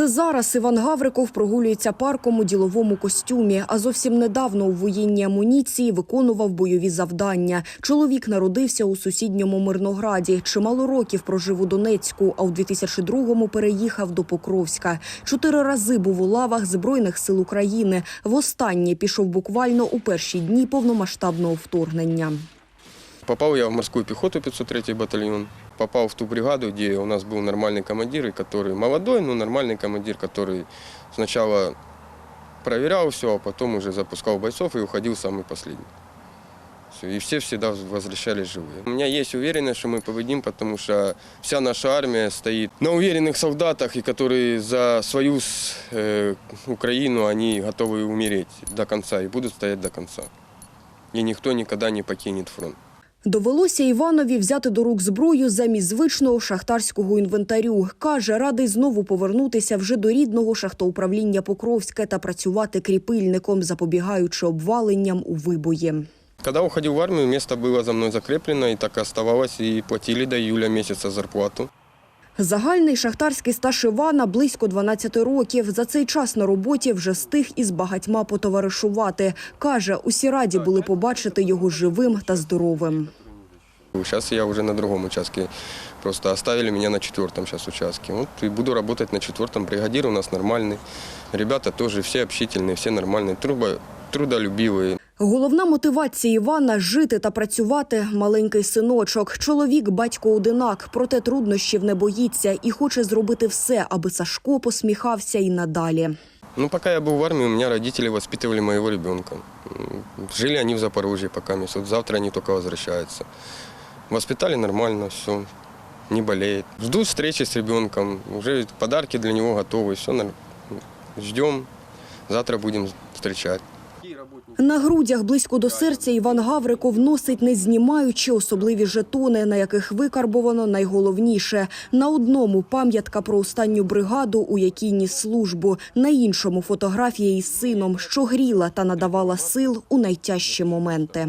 Це зараз Іван Гавриков прогулюється парком у діловому костюмі, а зовсім недавно у воєнній амуніції виконував бойові завдання. Чоловік народився у сусідньому Мирнограді. Чимало років прожив у Донецьку, а у 2002-му переїхав до Покровська. Чотири рази був у лавах Збройних сил України. Востаннє пішов буквально у перші дні повномасштабного вторгнення. Попал я в морскую пехоту 503 батальон. Попал в ту бригаду, где у нас был нормальный командир, который молодой, но нормальный командир, который сначала проверял все, а потом уже запускал бойцов и уходил самый последний. Всё, И все всегда возвращались живые. У меня есть уверенность, что мы победим, потому что вся наша армия стоит на уверенных солдатах, и которые за свою с- э, Украину они готовы умереть до конца и будут стоять до конца. И никто никогда не покинет фронт. Довелося Іванові взяти до рук зброю замість звичного шахтарського інвентарю. Каже, радий знову повернутися вже до рідного шахтоуправління Покровське та працювати кріпильником, запобігаючи обваленням у вибої. Когда уходил в армию, место было за мной закреплено, и так и оставалось, и платили до июля месяца зарплату. Загальний шахтарський стаж Івана близько 12 років. За цей час на роботі вже встиг із багатьма потоваришувати. Каже, усі раді були побачити його живим та здоровим. Сейчас я уже на другом участке. Просто оставили меня на четвертом сейчас участке. Вот и буду работать на четвертом. Бригадир у нас нормальный. Ребята тоже все общительные, все нормальные, трудо- трудолюбивые. Головна мотивація Івана жити та працювати маленький синочок. Чоловік батько одинак, проте труднощів не боїться і хоче зробити все, аби Сашко посміхався і надалі. Ну, пока я был в армии, у меня родители воспитывали моего ребенка. М, Жили они в Запорожье пока месяц. Вот завтра они только возвращаются. Воспитали нормально, все, не болеет. Жду встречи с ребенком. Уже подарки для него готовы. Все, ждем. Завтра будем встречать. На грудях близько до серця Іван Гавриков носить, не знімаючи особливі жетони, на яких викарбовано найголовніше. На одному пам'ятка про останню бригаду, у якій ніс службу, на іншому фотографія із сином, що гріла та надавала сил у найтяжчі моменти.